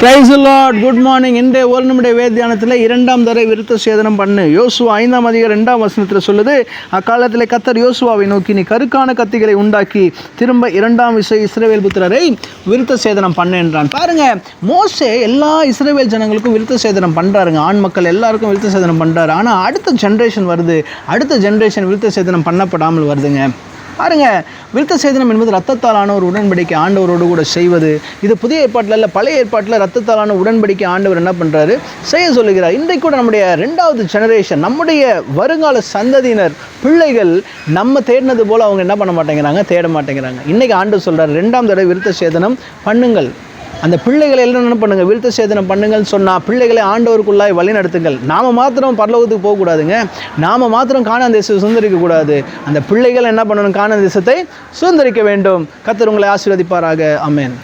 Price good morning இன்றைய ஒரு நிமிட வேதியானத்தில் இரண்டாம் தடவை விருத்த சேதனம் பண்ணு. யோசுவா ஐந்தாம் அதிக ரெண்டாம் வசனத்தில் சொல்லுது அக்காலத்தில் கத்தர் யோசுவாவை நோக்கி நீ கருக்கான கத்திகளை உண்டாக்கி திரும்ப இரண்டாம் விசை இஸ்ரேவேல் புத்திரரை விருத்த சேதனம் பண்ணு என்றான். பாருங்க மோசே எல்லா இஸ்ரேவேல் ஜனங்களுக்கும் விருத்த சேதனம் பண்ணுறாருங்க ஆண் மக்கள் எல்லாருக்கும் விருத்த சேதனம் பண்ணுறாரு ஆனால் அடுத்த ஜென்ரேஷன் வருது. அடுத்த ஜென்ரேஷன் விருத்த சேதனம் பண்ணப்படாமல் வருதுங்க. பாருங்க விருத்த சேதனம் என்பது ரத்தத்தாலான ஒரு உடன்படிக்கை ஆண்டவரோடு கூட செய்வது. இது புதிய ஏற்பாட்டில் இல்லை பழைய ஏற்பாட்டில் ரத்தத்தாலான உடன்படிக்கை ஆண்டவர் என்ன பண்ணுறாரு செய்ய சொல்லுகிறார். இன்றைக்கு கூட நம்முடைய ரெண்டாவது ஜெனரேஷன் நம்முடைய வருங்கால சந்ததியினர் பிள்ளைகள் நம்ம தேடினது போல் அவங்க என்ன பண்ண மாட்டேங்கிறாங்க தேட மாட்டேங்கிறாங்க. இன்றைக்கி ஆண்டு சொல்கிறார் ரெண்டாம் தடவை விருத்த சேதனம் பண்ணுங்கள். அந்த பிள்ளைகளை எல்லாம் என்ன பண்ணுங்க? விருத்த சேதனம் பண்ணுங்கள்னு சொன்னால் பிள்ளைகளை ஆண்டவருக்குள்ளாய் வழி நடத்துங்கள். நாம மாத்திரம் பரலோகத்துக்கு போகக்கூடாதுங்க நாம மாத்திரம் காண தேசத்தை சுதந்திரிக்க கூடாது. அந்த பிள்ளைகள் என்ன பண்ணணும்? காண தேசத்தை சுதந்திரிக்க வேண்டும். கத்தர் உங்களை ஆசீர்வதிப்பாராக. அமேன்